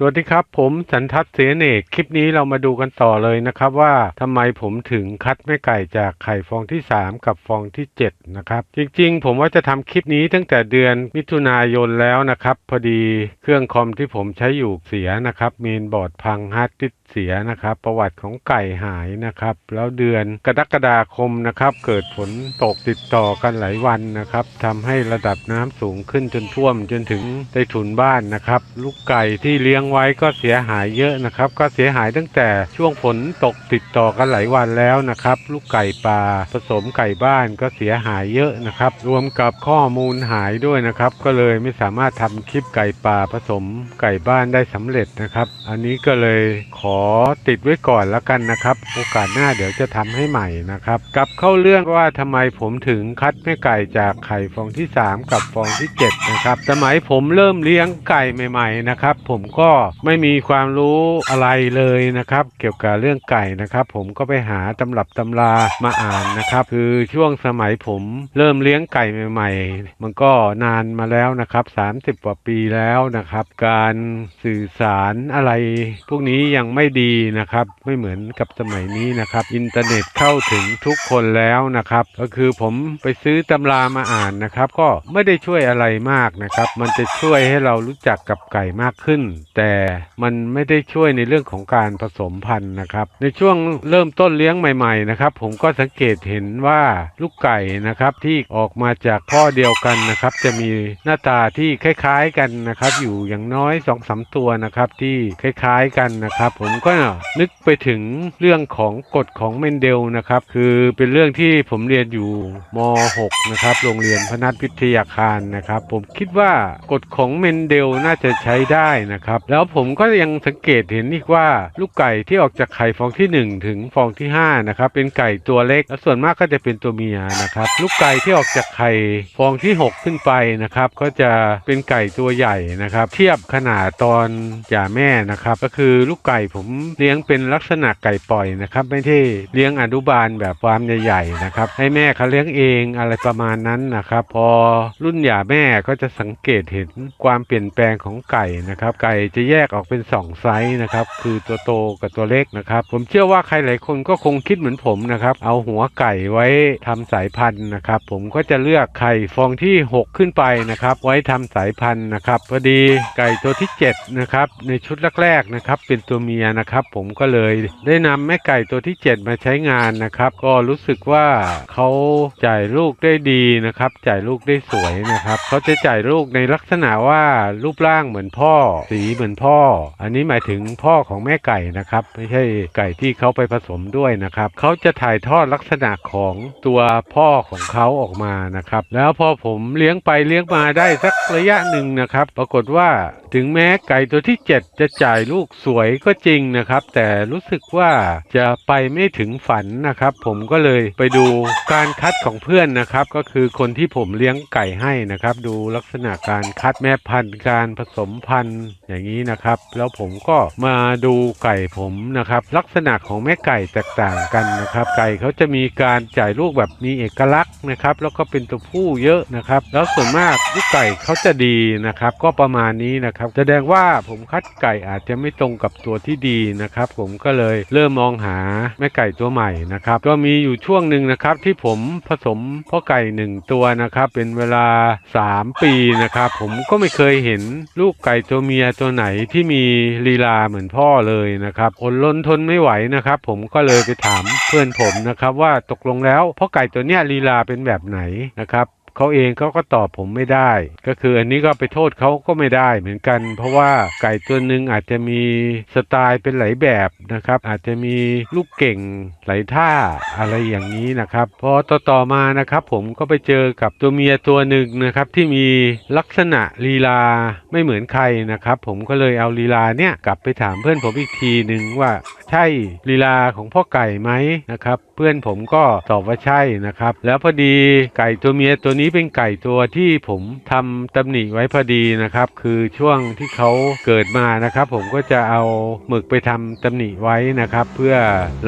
สวัสดีครับ ผมสันทัศน์เสนเอกคลิปนี้เรามาดูกันต่อเลยนะครับ ว่าทำไมผมถึงคัดแม่ไก่จากไข่ฟองที่ 3 กับฟองที่ 7 นะครับ จริงๆ ผมว่าจะทำคลิปนี้ตั้งแต่เดือนมิถุนายนแล้วนะครับ พอดีเครื่องคอมที่ผมใช้อยู่เสียนะครับเมนบอร์ดพังฮาร์ดดิส เสียนะครับ ประวัติของไก่หายนะครับ แล้วเดือนกรกฎาคมนะครับ เกิดฝนตกติดต่อกันหลายวันนะครับทำให้ระดับน้ำสูงขึ้นจนท่วมจนถึงใต้ถุนบ้านนะครับ ลูกไก่ที่เลี้ยงไว้ก็เสียหายเยอะนะครับ ก็เสียหายตั้งแต่ช่วงฝนตกติดต่อกันหลายวันแล้วนะครับ ลูกไก่ปลาผสมไก่บ้านก็เสียหายเยอะนะครับ รวมกับข้อมูลหายด้วยนะครับ ก็เลยไม่สามารถทำคลิปไก่ป่าผสมไก่บ้านได้สำเร็จนะครับ อันนี้ก็เลยขอติดไว้ก่อนแล้วกันนะครับ โอกาสหน้าเดี๋ยวจะทำให้ใหม่นะครับ กลับเข้าเรื่องว่าทำไมผมถึงคัดแม่ไก่จากไข่ฟองที่ 3 กับฟองที่ 7 นะครับ สมัยผมเริ่มเลี้ยงไก่ใหม่ ๆ นะครับ ผมก็ไม่มีความรู้อะไรเลยนะครับ เกี่ยวกับเรื่องไก่นะครับ ผมก็ไปหาตำรับตำรามาอ่านนะครับ คือช่วงสมัยผมเริ่มเลี้ยงไก่ใหม่ ๆ มันก็นานมาแล้วนะครับ 30 กว่าปีแล้วนะครับ การสื่อสารอะไร พวกนี้ยังไม่ดีนะครับ ไม่เหมือนกับสมัยนี้นะครับ อินเทอร์เน็ตเข้าถึงทุกคนแล้วนะครับ ก็คือผมไปซื้อตำรามาอ่านนะครับ ก็ไม่ได้ช่วยอะไรมากนะครับ มันจะช่วยให้เรารู้จักกับไก่มากขึ้น แต่มันไม่ได้ช่วยในเรื่องของการผสมพันธุ์นะครับ ในช่วงเริ่มต้นเลี้ยงใหม่ ๆ นะครับ ผมก็สังเกตเห็นว่าลูกไก่นะครับที่ออกมาจากพ่อเดียวกันนะครับ จะมีหน้าตาที่คล้ายๆกันนะครับ อยู่อย่างน้อย2อสตัวนะครับ ที่คล้ายๆกันนะครับ ผมก็นึกไปถึงเรื่องของกฎของเมนเดลนะครับ คือเป็นเรื่องที่ผมเรียนอยู่ม .6 นะครับ โรงเรียนพนัสวิทยาคารนะครับ ผมคิดว่ากฎของเมนเดลน่าจะใช้ได้นะครับ แล้วผมก็ยังสังเกตเห็นอีกว่าลูกไก่ที่ออกจากไข่ฟองที่ 1 ถึงฟองที่ 5 นะครับ เป็นไก่ตัวเล็ก และส่วนมากก็จะเป็นตัวเมียนะครับ ลูกไก่ที่ออกจากไข่ฟองที่ 6 ขึ้นไปนะครับ ก็จะเป็นไก่ตัวใหญ่นะครับ เทียบขนาดตอนหย่าแม่นะครับ ก็คือลูกไก่ผมเลี้ยงเป็นลักษณะไก่ปล่อยนะครับ ไม่ใช่เลี้ยงอนุบาลแบบฟาร์มใหญ่ๆนะครับ ให้แม่เขาเลี้ยงเองอะไรประมาณนั้นนะครับ พอรุ่นหย่าแม่ก็จะสังเกตเห็นความเปลี่ยนแปลงของไก่นะครับ ไก่จะแยกออกเป็นสองไซส์นะครับ คือตัวโตกับตัวเล็กนะครับ ผมเชื่อว่าใครหลายคนก็คงคิดเหมือนผมนะครับ เอาหัวไก่ไว้ทำสายพันธุ์นะครับ ผมก็จะเลือกไข่ฟองที่ 6 ขึ้นไปนะครับ ไว้ทำสายพันธุ์นะครับพอดีไก่ตัวที่7นะครับในชุดแรกๆนะครับ เป็นตัวเมียนะครับ ผมก็เลยได้นำแม่ไก่ตัวที่ 7 มาใช้งานนะครับ ก็รู้สึกว่าเขาจ่ายลูกได้ดีนะครับ จ่ายลูกได้สวยนะครับเขาจะจ่ายลูกในลักษณะว่ารูปร่างเหมือนพ่อ สีเหมือนพ่อ อันนี้หมายถึงพ่อของแม่ไก่นะครับ ไม่ใช่ไก่ที่เขาไปผสมด้วยนะครับเขาจะถ่ายทอดลักษณะของตัวพ่อของเขาออกมานะครับ แล้วพอผมเลี้ยงไปเลี้ยงมาได้สักระยะหนึ่งนะครับ ปรากฏว่าถึงแม้ไก่ตัวที่ 7 จะจ่ายลูกสวยก็จริงงนะครับ แต่รู้สึกว่าจะไปไม่ถึงฝันนะครับ ผมก็เลยไปดูการคัดของเพื่อนนะครับ ก็คือคนที่ผมเลี้ยงไก่ให้นะครับ ดูลักษณะการคัดแม่พันธุ์การผสมพันธุ์อย่างนี้นะครับ แล้วผมก็มาดูไก่ผมนะครับ ลักษณะของแม่ไก่แตกต่างกันนะครับ ไก่เขาจะมีการจ่ายลูกแบบมีเอกลักษณ์นะครับ แล้วก็เป็นตัวผู้เยอะนะครับ แล้วส่วนมากลูกไก่เขาจะดีนะครับ ก็ประมาณนี้นะครับ แสดงว่าผมคัดไก่อาจจะไม่ตรงกับตัวที่ดีนะครับ ผมก็เลยเริ่มมองหาแม่ไก่ตัวใหม่นะครับก็มีอยู่ช่วงหนึ่งนะครับที่ผมผสมพ่อไก่หนึ่งตัวนะครับเป็นเวลา 3 ปีนะครับผมก็ไม่เคยเห็นลูกไก่ตัวเมียตัวไหนที่มีลีลาเหมือนพ่อเลยนะครับอดล้นทนไม่ไหวนะครับผมก็เลยไปถามเพื่อนผมนะครับว่าตกลงแล้วพ่อไก่ตัวเนี้ยลีลาเป็นแบบไหนนะครับ เขาเองเขาก็ตอบผมไม่ได้ ก็คืออันนี้ก็ไปโทษเขาก็ไม่ได้เหมือนกัน เพราะว่าไก่ตัวหนึ่งอาจจะมีสไตล์เป็นหลายแบบนะครับอาจจะมีลูกเก่งหลายท่าอะไรอย่างนี้นะครับพอต่อต่อมานะครับ ผมก็ไปเจอกับตัวเมียตัวหนึ่งนะครับที่มีลักษณะลีลาไม่เหมือนใครนะครับ ผมก็เลยเอาลีลาเนี่ยกลับไปถามเพื่อนผมอีกทีหนึ่งว่าใช่ลีลาของพ่อไก่ไหมนะครับ เพื่อนผมก็ตอบว่าใช่นะครับ แล้วพอดีไก่ตัวเมียตัวนี้นี้เป็นไก่ตัวที่ผมทำตำหนิไว้พอดีนะครับ คือช่วงที่เขาเกิดมานะครับ ผมก็จะเอาหมึกไปทำตำหนิไว้นะครับ เพื่อ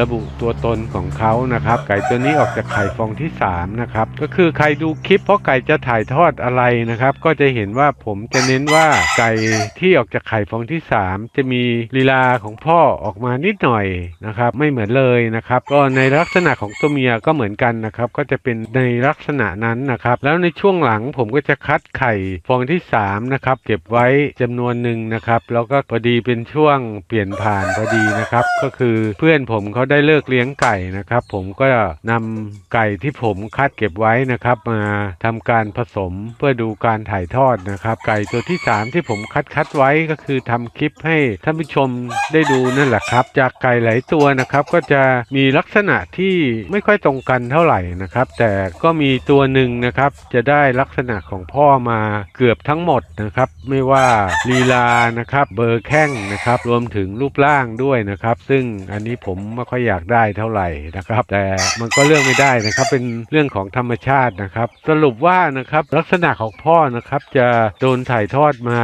ระบุตัวตนของเขานะครับ ไก่ตัวนี้ออกจากไข่ฟองที่สามนะครับก็คือใครดูคลิปเพราะไก่จะถ่ายทอดอะไรนะครับ ก็จะเห็นว่าผมจะเน้นว่าไก่ที่ออกจากไข่ฟองที่สามจะมีลีลาของพ่อออกมานิดหน่อยนะครับ ไม่เหมือนเลยนะครับ ก็ในลักษณะของตัวเมียก็เหมือนกันนะครับ ก็จะเป็นในลักษณะนั้นนะครับแล้แล้วในช่วงหลังผมก็จะคัดไข่ฟองที่สามนะครับเก็บไว้จำนวนหนึ่งนะครับแล้วก็พอดีเป็นช่วงเปลี่ยนผ่านพอดีนะครับ ก็คือเพื่อนผมเขาได้เลิกเลี้ยงไก่นะครับ ผมก็นำไก่ที่ผมคัดเก็บไว้นะครับ มาทำการผสมเพื่อดูการถ่ายทอดนะครับ ไก่ตัวที่ 3 ที่ผมคัดคัดไว้ก็คือทำคลิปให้ท่านผู้ชมได้ดูนั่นแหละครับ จากไก่หลายตัวนะครับ ก็จะมีลักษณะที่ไม่ค่อยตรงกันเท่าไหร่นะครับ แต่ก็มีตัวหนึ่งนะครับจะได้ลักษณะของพ่อมาเกือบทั้งหมดนะครับ ไม่ว่าลีลานะครับ เบอร์แข้งนะครับ รวมถึงรูปร่างด้วยนะครับ ซึ่งอันนี้ผมไม่ค่อยอยากได้เท่าไหร่นะครับ แต่มันก็เลือกไม่ได้นะครับ เป็นเรื่องของธรรมชาตินะครับ สรุปว่านะครับลักษณะของพ่อนะครับจะโดนถ่ายทอดมา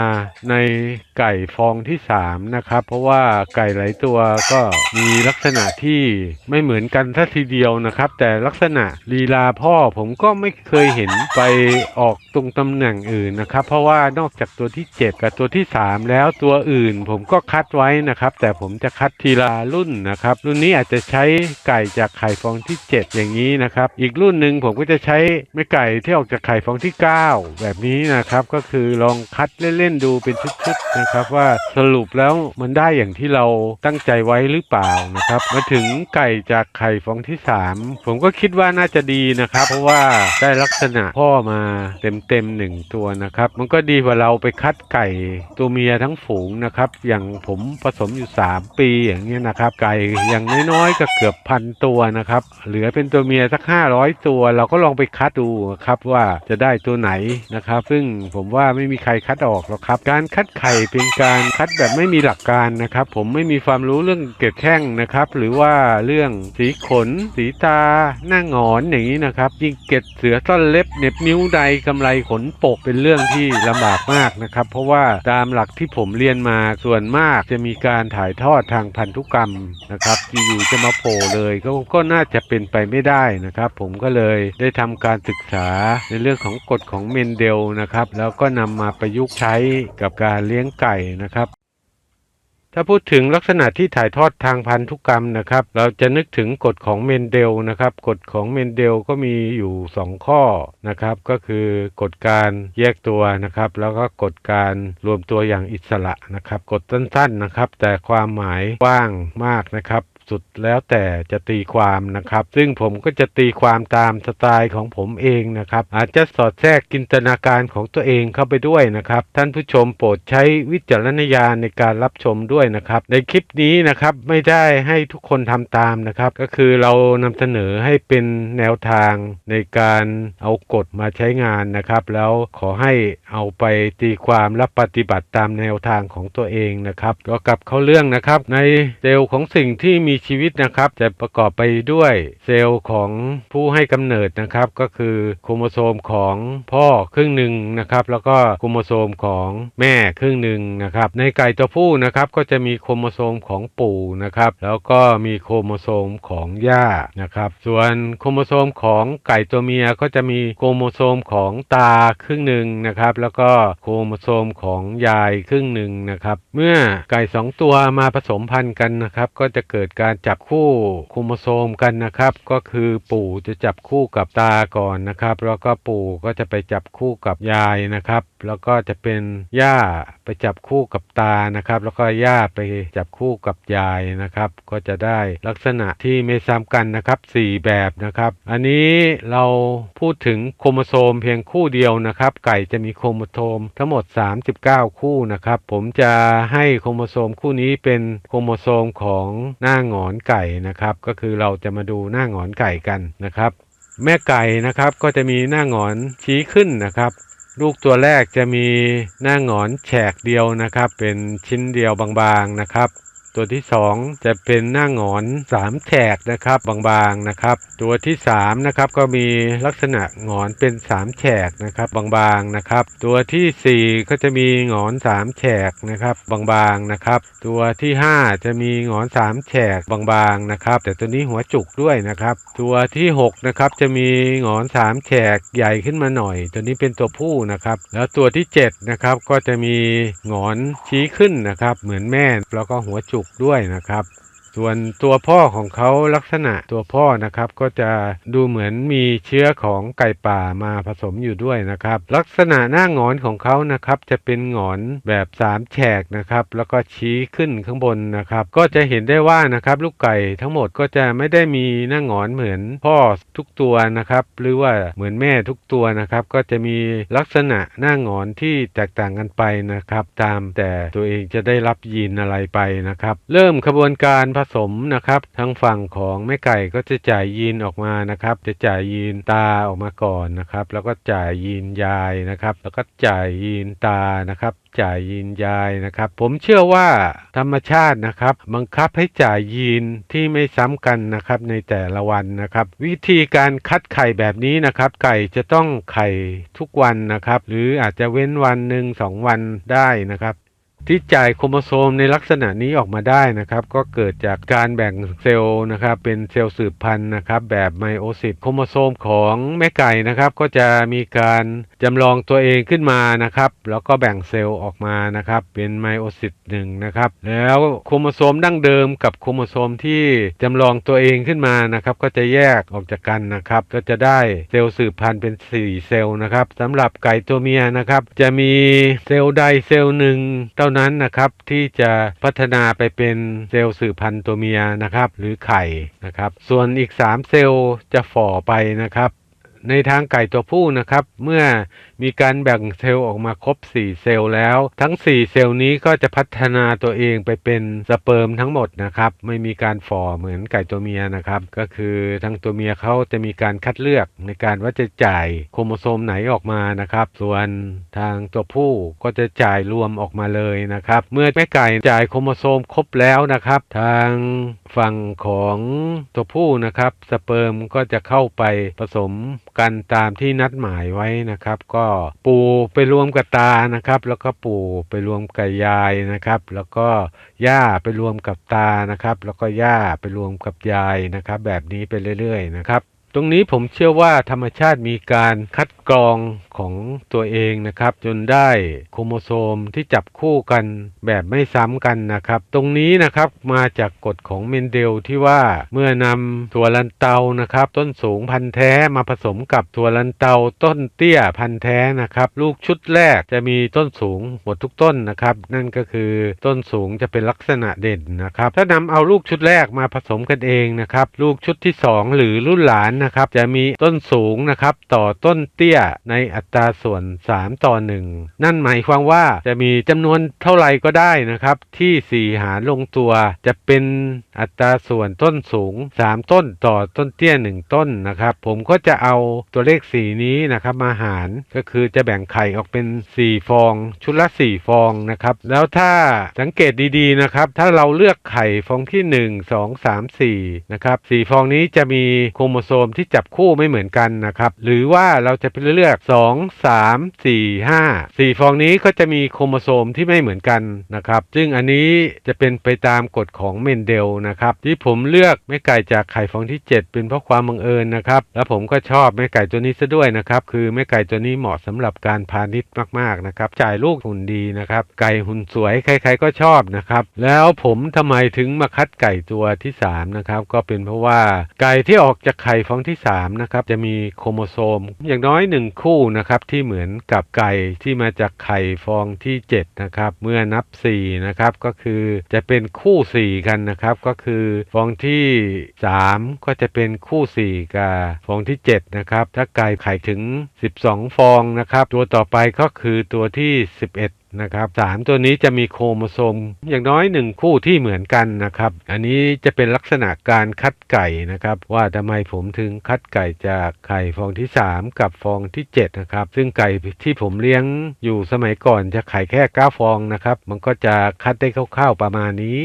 ใน ไก่ฟองที่3นะครับ เพราะว่าไก่หลายตัวก็มีลักษณะที่ไม่เหมือนกันทัทีเดียวนะครับ แต่ลักษณะลีลาพ่อผมก็ไม่เคยเห็นไปออกตรงตำแหน่งอื่นนะครับ เพราะว่านอกจากตัวที่ 7 กับตัวที่ 3 แล้วตัวอื่น ผมก็คัดไว้นะครับ แต่ผมจะคัดทีละรุ่นนะครับ รุ่นนี้อาจจะใช้ไก่จากไข่ฟองที่ 7 อย่างนี้นะครับ อีกรุ่นหนึ่งผมก็จะใช้แม่ไก่ที่ออกจากไข่ฟองที่ 9 แบบนี้นะครับ ก็คือลองคัดเล่นๆดูเป็นชุดๆนะครับว่าสรุปแล้วมันได้อย่างที่เราตั้งใจไว้หรือเปล่านะครับ มาถึงไก่จากไข่ฟองที่ 3 ผมก็คิดว่าน่าจะดีนะครับ เพราะว่าได้ลักษณะพ่อมาเต็มๆหนึ่งตัวนะครับ มันก็ดีกว่าเราไปคัดไก่ตัวเมียทั้งฝูงนะครับ อย่างผมผสมอยู่ 3 ปีอย่างเงี้ยนะครับ ไก่อย่างน้อยๆก็เกือบพันตัวนะครับ เหลือเป็นตัวเมียสัก 500 ตัว เราก็ลองไปคัดดูครับว่าจะได้ตัวไหนนะครับ ซึ่งผมว่าไม่มีใครคัดออกหรอกครับ การคัดไข่เป็นการคัดแบบไม่มีหลักการนะครับ ผมไม่มีความรู้เรื่องเกล็ดแข้งนะครับ หรือว่าเรื่องสีขน สีตา หน้างอนอย่างนี้นะครับ ยิ่งเกล็ดเสือซ่อนเล็บเน็บนิ้วใดกำไรขนปกเป็นเรื่องที่ลำบากมากนะครับ เพราะว่าตามหลักที่ผมเรียนมาส่วนมากจะมีการถ่ายทอดทางพันธุกรรมนะครับอยู่ๆจะมาโผล่เลยก็ก็น่าจะเป็นไปไม่ได้นะครับ ผมก็เลยได้ทำการศึกษาในเรื่องของกฎของเมนเดลนะครับ แล้วก็นำมาประยุกต์ใช้กับการเลี้ยงไก่นะครับ ถ้าพูดถึงลักษณะที่ถ่ายทอดทางพันธุกรรมนะครับ เราจะนึกถึงกฎของเมนเดลนะครับกฎของเมนเดลก็มีอยู่ 2 ข้อนะครับ ก็คือกฎการแยกตัวนะครับ แล้วก็กฎการรวมตัวอย่างอิสระนะครับกฎสั้นๆนะครับ แต่ความหมายกว้างมากนะครับ สุดแล้วแต่จะตีความนะครับ ซึ่งผมก็จะตีความตามสไตล์ของผมเองนะครับ อาจจะสอดแทรกจินตนาการของตัวเองเข้าไปด้วยนะครับ ท่านผู้ชมโปรดใช้วิจารณญาณในการรับชมด้วยนะครับ ในคลิปนี้นะครับไม่ได้ให้ทุกคนทำตามนะครับ ก็คือเรานำเสนอให้เป็นแนวทางในการเอากฎมาใช้งานนะครับ แล้วขอให้เอาไปตีความและปฏิบัติตามแนวทางของตัวเองนะครับก็กลับเข้าเรื่องนะครับ ในเซลของสิ่งที่มีชีวิตนะครับ จะประกอบไปด้วยเซลล์ของผู้ให้กำเนิดนะครับ ก็คือโครโมโซมของพ่อครึ่งหนึ่งนะครับ แล้วก็โครโมโซมของแม่ครึ่งหนึ่งนะครับ ในไก่ตัวผู้นะครับก็จะมีโครโมโซมของปู่นะครับ แล้วก็มีโครโมโซมของย่านะครับ ส่วนโครโมโซมของไก่ตัวเมียก็จะมีโครโมโซมของตาครึ่งหนึ่งนะครับ แล้วก็โครโมโซมของยายครึ่งหนึ่งนะครับ เมื่อไก่สองตัวมาผสมพันธุ์กันนะครับ ก็จะเกิดการการจับคู่โครโมโซมกันนะครับ ก็คือปู่จะจับคู่กับตาก่อนนะครับ แล้วก็ปู่ก็จะไปจับคู่กับยายนะครับ แล้วก็จะเป็นย่าไปจับคู่กับตานะครับ แล้วก็ย่าไปจับคู่กับยายนะครับ ก็จะได้ลักษณะที่ไม่ซ้ำกันนะครับ 4 แบบนะครับ อันนี้เราพูดถึงโครโมโซมเพียงคู่เดียวนะครับ ไก่จะมีโครโมโซมทั้งหมด 39 คู่นะครับ ผมจะให้โครโมโซมคู่นี้เป็นโครโมโซมของหน้าหงอนไก่นะครับ ก็คือเราจะมาดูหน้าหงอนไก่กันนะครับ แม่ไก่นะครับก็จะมีหน้าหงอนชี้ขึ้นนะครับ ลูกตัวแรกจะมีหน้าหงอนแฉกเดียวนะครับ เป็นชิ้นเดียวบางๆนะครับ ตัวที่สองจะเป็นหน้างอนสามแฉกนะครับบางๆนะครับ ตัวที่สามนะครับก็มีลักษณะงอนเป็นสามแฉกนะครับบางๆนะครับ ตัวที่สี่ก็จะมีงอนสามแฉกนะครับบางๆนะครับ ตัวที่ห้าจะมีงอนสามแฉกบางๆนะครับ แต่ตัวนี้หัวจุกด้วยนะครับ ตัวที่หกนะครับจะมีงอนสามแฉกใหญ่ขึ้นมาหน่อย ตัวนี้เป็นตัวผู้นะครับ แล้วตัวที่เจ็ดนะครับก็จะมีงอนชี้ขึ้นนะครับ เหมือนแม่แล้วก็หัวจุกด้วยนะครับ ส่วนตัวพ่อของเขาลักษณะตัวพ่อนะครับก็จะดูเหมือนมีเชื้อของไก่ป่ามาผสมอยู่ด้วยนะครับ ลักษณะหน้าหงอนของเขานะครับจะเป็นหงอนแบบสามแฉกนะครับแล้วก็ชี้ขึ้นข้างบนนะครับ ก็จะเห็นได้ว่านะครับลูกไก่ทั้งหมดก็จะไม่ได้มีหน้าหงอนเหมือนพ่อทุกตัวนะครับ หรือว่าเหมือนแม่ทุกตัวนะครับ ก็จะมีลักษณะหน้าหงอนที่แตกต่างกันไปนะครับ ตามแต่ตัวเองจะได้รับยีนอะไรไปนะครับ เริ่มขบวนการผสมนะครับทางฝั่งของแม่ไก่ก็จะจ่ายยีนออกมานะครับ จะจ่ายยีนตาออกมาก่อนนะครับ แล้วก็จ่ายยีนยายนะครับ แล้วก็จ่ายยีนตานะครับจ่ายยีนยายนะครับ ผมเชื่อว่าธรรมชาตินะครับ บังคับให้จ่ายยีนที่ไม่ซ้ำกันนะครับในแต่ละวันนะครับ วิธีการคัดไข่แบบนี้นะครับ ไก่จะต้องไข่ทุกวันนะครับ หรืออาจจะเว้นวันหนึ่งสองวันได้นะครับ ที่จ่ายโครโมโซมในลักษณะนี้ออกมาได้นะครับ ก็เกิดจากการแบ่งเซลล์นะครับเป็นเซลล์สืบพันธุ์นะครับ แบบไมโอซิสโครโมโซมของแม่ไก่นะครับ ก็จะมีการจำลองตัวเองขึ้นมานะครับ แล้วก็แบ่งเซลล์ออกมานะครับ เป็นไมโอซิสหนึ่งนะครับ แล้วโครโมโซมดั้งเดิมกับโครโมโซมที่จำลองตัวเองขึ้นมานะครับ ก็จะแยกออกจากกันนะครับ ก็จะได้เซลล์สืบพันธุ์เป็น 4 เซลล์นะครับสำหรับไก่ตัวเมียนะครับ จะมีเซลล์ใดเซลล์หนึ่งเท่านั้นนะครับที่จะพัฒนาไปเป็นเซลล์สืบพันธุ์ตัวเมียนะครับหรือไข่นะครับ ส่วนอีก 3 เซลล์จะฝ่อไปนะครับ ในทางไก่ตัวผู้นะครับ เมื่อ มีการแบ่งเซลล์ออกมาครบ 4 เซลล์แล้ว ทั้ง 4 เซลล์นี้ก็จะพัฒนาตัวเองไปเป็นสเปิร์มทั้งหมดนะครับ ไม่มีการฝ่อเหมือนไก่ตัวเมียนะครับ ก็คือทั้งตัวเมียเขาจะมีการคัดเลือกในการว่าจะจ่ายโครโมโซมไหนออกมานะครับ ส่วนทางตัวผู้ก็จะจ่ายรวมออกมาเลยนะครับ เมื่อแม่ไก่จ่ายโครโมโซมครบแล้วนะครับ ทางฝั่งของตัวผู้นะครับ สเปิร์มก็จะเข้าไปผสมกันตามที่นัดหมายไว้นะครับ ก็ปูไปรวมกับตานะครับ แล้วก็ปูไปรวมกับยายนะครับ แล้วก็ย่าไปรวมกับตานะครับ แล้วก็ย่าไปรวมกับยายนะครับ แบบนี้ไปเรื่อยๆนะครับ ตรงนี้ผมเชื่อว่าธรรมชาติมีการคัด กรองของตัวเองนะครับ จนได้โครโมโซมที่จับคู่กันแบบไม่ซ้ำกันนะครับ ตรงนี้นะครับมาจากกฎของเมนเดลที่ว่าเมื่อนำถั่วลันเตานะครับ ต้นสูงพันธุ์แท้มาผสมกับถั่วลันเตาต้นเตี้ยพันธุ์แท้นะครับลูกชุดแรกจะมีต้นสูงหมดทุกต้นนะครับ นั่นก็คือต้นสูงจะเป็นลักษณะเด่นนะครับ ถ้านำเอาลูกชุดแรกมาผสมกันเองนะครับ ลูกชุดที่สองหรือรุ่นหลานนะครับ จะมีต้นสูงนะครับ ต่อต้นเตี้ยในอัตราส่วน 3 ต่อ 1 นั่นหมายความว่าจะมีจำนวนเท่าไหร่ก็ได้นะครับ ที่ 4 หารลงตัว จะเป็นอัตราส่วนต้นสูง 3 ต้นต่อต้นเตี้ย 1 ต้นนะครับ ผมก็จะเอาตัวเลข 4 นี้นะครับมาหารก็คือจะแบ่งไข่ออกเป็น 4 ฟอง ชุดละ 4 ฟองนะครับ แล้วถ้าสังเกตดีๆนะครับ ถ้าเราเลือกไข่ฟองที่ 1 2 3 4 นะครับ 4 ฟองนี้จะมีโครโมโซมที่จับคู่ไม่เหมือนกันนะครับ หรือว่าเราจะไปเลือก 2 3 4 5 4 ฟองนี้ก็จะมีโครโมโซมที่ไม่เหมือนกันนะครับ ซึ่งอันนี้จะเป็นไปตามกฎของเมนเดลนะครับ ที่ผมเลือกแม่ไก่จากไข่ฟองที่ 7 เป็นเพราะความบังเอิญนะครับ แล้วผมก็ชอบแม่ไก่ตัวนี้ซะด้วยนะครับ คือแม่ไก่ตัวนี้เหมาะสำหรับการพาณิชย์มากๆนะครับ จ่ายลูกหุ่นดีนะครับ ไก่หุ่นสวยใครๆก็ชอบนะครับ แล้วผมทำไมถึงมาคัดไก่ตัวที่3นะครับ ก็เป็นเพราะว่าไก่ที่ออกจากไข่ฟองที่3นะครับ จะมีโครโมโซมอย่างน้อย1ึ่งคู่นะครับที่เหมือนกับไก่ที่มาจากไข่ฟองที่7นะครับเมื่อนับ4นะครับก็คือจะเป็นคู่ 4 กันนะครับก็คือฟองที่ 3 ก็จะเป็นคู่ 4 กับฟองที่7นะครับถ้าไก่ไข่ถึง 12 ฟองนะครับตัวต่อไปก็คือตัวที่ 11 นะครับสามตัวนี้จะมีโครโมโซมอย่างน้อยหนึ่งคู่ที่เหมือนกันนะครับ อันนี้จะเป็นลักษณะการคัดไก่นะครับ ว่าทำไมผมถึงคัดไก่จากไข่ฟองที่ 3 กับฟองที่7นะครับซึ่งไก่ที่ผมเลี้ยงอยู่สมัยก่อนจะไข่แค่9ฟองนะครับ มันก็จะคัดได้คร่าวๆประมาณนี้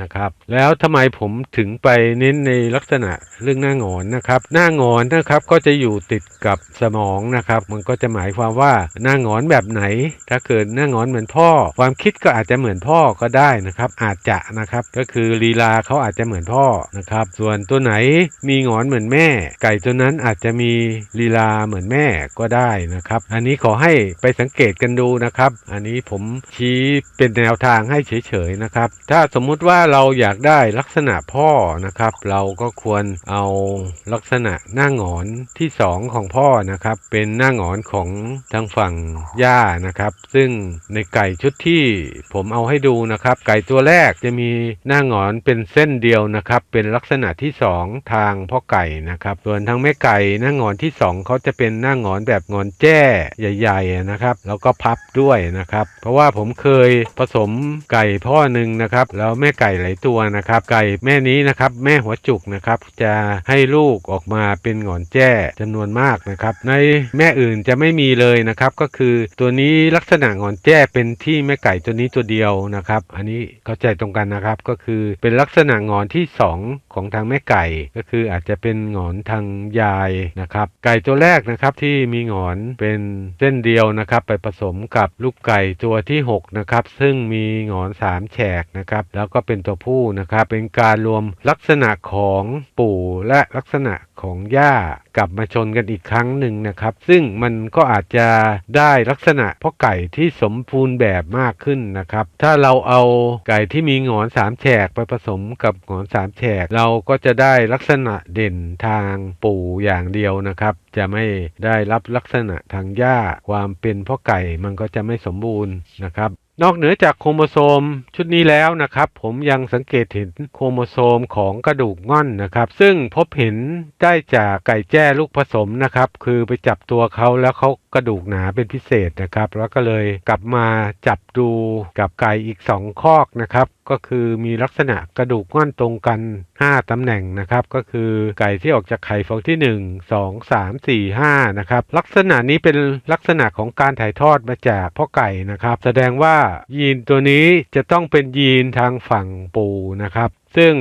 นะครับ แล้วทำไมผมถึงไปเน้นในลักษณะเรื่องหน้าหงอนนะครับ หน้าหงอนนะครับก็จะอยู่ติดกับสมองนะครับ มันก็จะหมายความว่าหน้าหงอนแบบไหน ถ้าเกิดหน้าหงอนเหมือนพ่อ ความคิดก็อาจจะเหมือนพ่อก็ได้นะครับ อาจจะนะครับก็คือลีลาเขาอาจจะเหมือนพ่อนะครับ ส่วนตัวไหนมีหงอนเหมือนแม่ ไก่ตัวนั้นอาจจะมีลีลาเหมือนแม่ก็ได้นะครับ อันนี้ขอให้ไปสังเกตกันดูนะครับ อันนี้ผมชี้เป็นแนวทางให้เฉยๆนะครับ ถ้าสมมุติว่าเราอยากได้ลักษณะพ่อนะครับ เราก็ควรเอาลักษณะหน้าหงอนที่สองของพ่อนะครับ เป็นหน้าหงอนของทางฝั่งย่านะครับ ซึ่งในไก่ชุดที่ผมเอาให้ดูนะครับ ไก่ตัวแรกจะมีหน้าหงอนเป็นเส้นเดียวนะครับ เป็นลักษณะที่สองทางพ่อไก่นะครับ ส่วนทางแม่ไก่หน้าหงอนที่สองเขาจะเป็นหน้าหงอนแบบหงอนแจ้ใหญ่ๆนะครับ แล้วก็พับด้วยนะครับ เพราะว่าผมเคยผสมไก่พ่อหนึ่งนะครับ แล้วแม่ไก่หลายตัวนะครับ ไก่แม่นี้นะครับแม่หัวจุกนะครับจะให้ลูกออกมาเป็นหงอนแจ้จำนวนมากนะครับในแม่อื่นจะไม่มีเลยนะครับก็คือตัวนี้ลักษณะหงอนแจ้เป็นที่แม่ไก่ตัวนี้ตัวเดียวนะครับอันนี้เข้าใจตรงกันนะครับก็คือเป็นลักษณะหงอนที่สองของทางแม่ไก่ก็คืออาจจะเป็นหงอนทางยายนะครับไก่ตัวแรกนะครับที่มีหงอนเป็นเส้นเดียวนะครับไปผสมกับลูกไก่ตัวที่หกนะครับซึ่งมีหงอนสามแฉกนะครับแล้วก็เป็นตัวผู้นะครับเป็นการรวมลักษณะของปู่และลักษณะของย่ากลับมาชนกันอีกครั้งหนึ่งนะครับ ซึ่งมันก็อาจจะได้ลักษณะพ่อไก่ที่สมบูรณ์แบบมากขึ้นนะครับ ถ้าเราเอาไก่ที่มีหงอนสามแฉกไปผสมกับหงอนสามแฉก เราก็จะได้ลักษณะเด่นทางปู่อย่างเดียวนะครับ จะไม่ได้รับลักษณะทางย่าความเป็นพ่อไก่มันก็จะไม่สมบูรณ์นะครับ นอกเหนือจากโครโมโซมชุดนี้แล้วนะครับ ผมยังสังเกตเห็นโครโมโซมของกระดูกง่อนนะครับ ซึ่งพบเห็นได้จากไก่แจ้ลูกผสมนะครับ คือไปจับตัวเขาแล้วเขา กระดูกหนาเป็นพิเศษนะครับ แล้วก็เลยกลับมาจับดูกับไก่อีก 2 คอกนะครับ ก็คือมีลักษณะกระดูกง่อนตรงกัน 5ตำแหน่งนะครับ ก็คือไก่ที่ออกจากไข่ฟองที่ 1 2 3 4 5นะครับลักษณะนี้เป็นลักษณะของการถ่ายทอดมาจากพ่อไก่นะครับ แสดงว่ายีนตัวนี้จะต้องเป็นยีนทางฝั่งปู่นะครับ ซึ่ง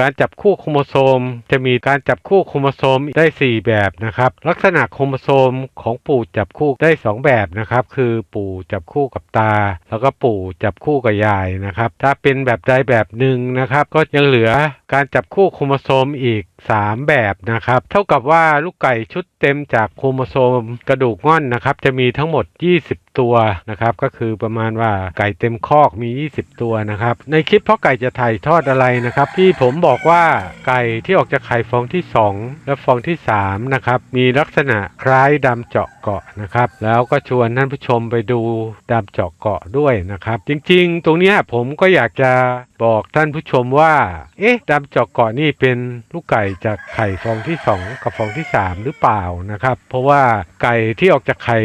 การจับคู่โครโมโซม จะมีการจับคู่โครโมโซมได้ 4 แบบนะครับ ลักษณะโครโมโซมของปู่จับคู่ได้ 2 แบบนะครับ คือปู่จับคู่กับตา แล้วก็ปู่จับคู่กับยายนะครับ ถ้าเป็นแบบใดแบบหนึ่งนะครับ ก็ยังเหลือการจับคู่โครโมโซมอีก 3 แบบนะครับ เท่ากับว่าลูกไก่ชุดเต็มจากโครโมโซมกระดูกง่อนนะครับ จะมีทั้งหมด 20 ตัวนะครับก็คือประมาณว่าไก่เต็มคอกมี 20 ตัวนะครับในคลิปพ่อไก่จะถ่ายทอดอะไรนะครับที่ผมบอกว่าไก่ที่ออกจากไข่ฟองที่ 2 และฟองที่ 3 นะครับ มีลักษณะคล้ายดำเจาะเกาะนะครับ แล้วก็ชวนท่านผู้ชมไปดูดำเจาะเกาะด้วยนะครับ จริงๆ ตรงนี้ผมก็อยากจะบอกท่านผู้ชมว่า เอ๊ะดำเจาะเกาะนี่เป็นลูกไก่จากไข่ฟองที่ 2 กับฟองที่ 3 หรือเปล่านะครับ เพราะว่าไก่ที่ออกจากไข่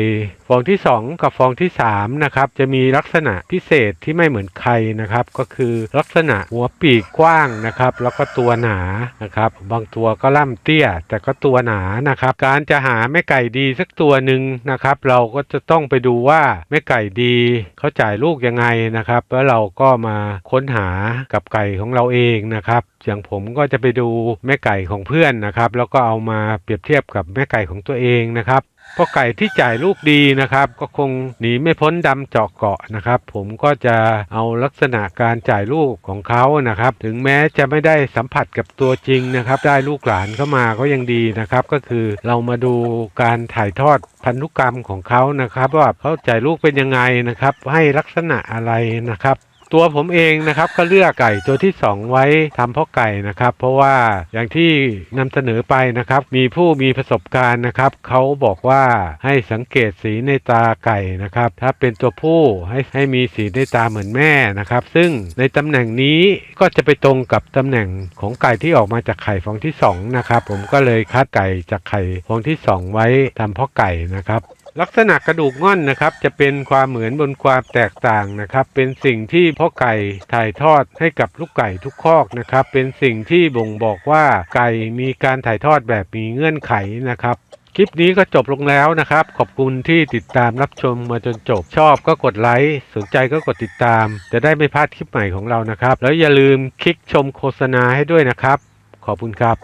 ฟองที่ 2 กับฟองที่3นะครับจะมีลักษณะพิเศษที่ไม่เหมือนใครนะครับ ก็คือลักษณะหัวปีกกว้างนะครับ แล้วก็ตัวหนานะครับ บางตัวก็ล่ำเตี้ย แต่ก็ตัวหนานะครับ การจะหาแม่ไก่ดีสักตัวหนึ่งนะครับ เราก็จะต้องไปดูว่าแม่ไก่ดีเขาจ่ายลูกยังไงนะครับ แล้วเราก็มาค้นหากับไก่ของเราเองนะครับอย่างผมก็จะไปดูแม่ไก่ของเพื่อนนะครับ แล้วก็เอามาเปรียบเทียบกับแม่ไก่ของตัวเองนะครับ เพราะไก่ที่จ่ายลูกดีนะครับ ก็คงหนีไม่พ้นดำเจาะเกาะนะครับ ผมก็จะเอาลักษณะการจ่ายลูกของเขานะครับ ถึงแม้จะไม่ได้สัมผัสกับตัวจริงนะครับ ได้ลูกหลานเข้ามาก็ยังดีนะครับ ก็คือเรามาดูการถ่ายทอดพันธุกรรมของเขานะครับ ว่าเขาจ่ายลูกเป็นยังไงนะครับ ให้ลักษณะอะไรนะครับ ตัวผมเองนะครับก็เลือกไก่ตัวที่ 2 ไว้ทำพ่อไก่นะครับ เพราะว่าอย่างที่นำเสนอไปนะครับ มีผู้มีประสบการณ์นะครับเขาบอกว่าให้สังเกตสีในตาไก่นะครับ ถ้าเป็นตัวผู้ให้ให้มีสีในตาเหมือนแม่นะครับ ซึ่งในตำแหน่งนี้ก็จะไปตรงกับตำแหน่งของไก่ที่ออกมาจากไข่ฟองที่2นะครับผมก็เลยคัดไก่จากไข่ฟองที่ 2 ไว้ทำพ่อไก่นะครับ ลักษณะกระดูกง่อนนะครับจะเป็นความเหมือนบนความแตกต่างนะครับ เป็นสิ่งที่พ่อไก่ถ่ายทอดให้กับลูกไก่ทุกคอกนะครับ เป็นสิ่งที่บ่งบอกว่าไก่มีการถ่ายทอดแบบมีเงื่อนไขนะครับ คลิปนี้ก็จบลงแล้วนะครับ ขอบคุณที่ติดตามรับชมมาจนจบชอบก็กดไลค์สนใจก็กดติดตาม จะได้ไม่พลาดคลิปใหม่ของเรานะครับ แล้วอย่าลืมคลิกชมโฆษณาให้ด้วยนะครับ ขอบคุณครับ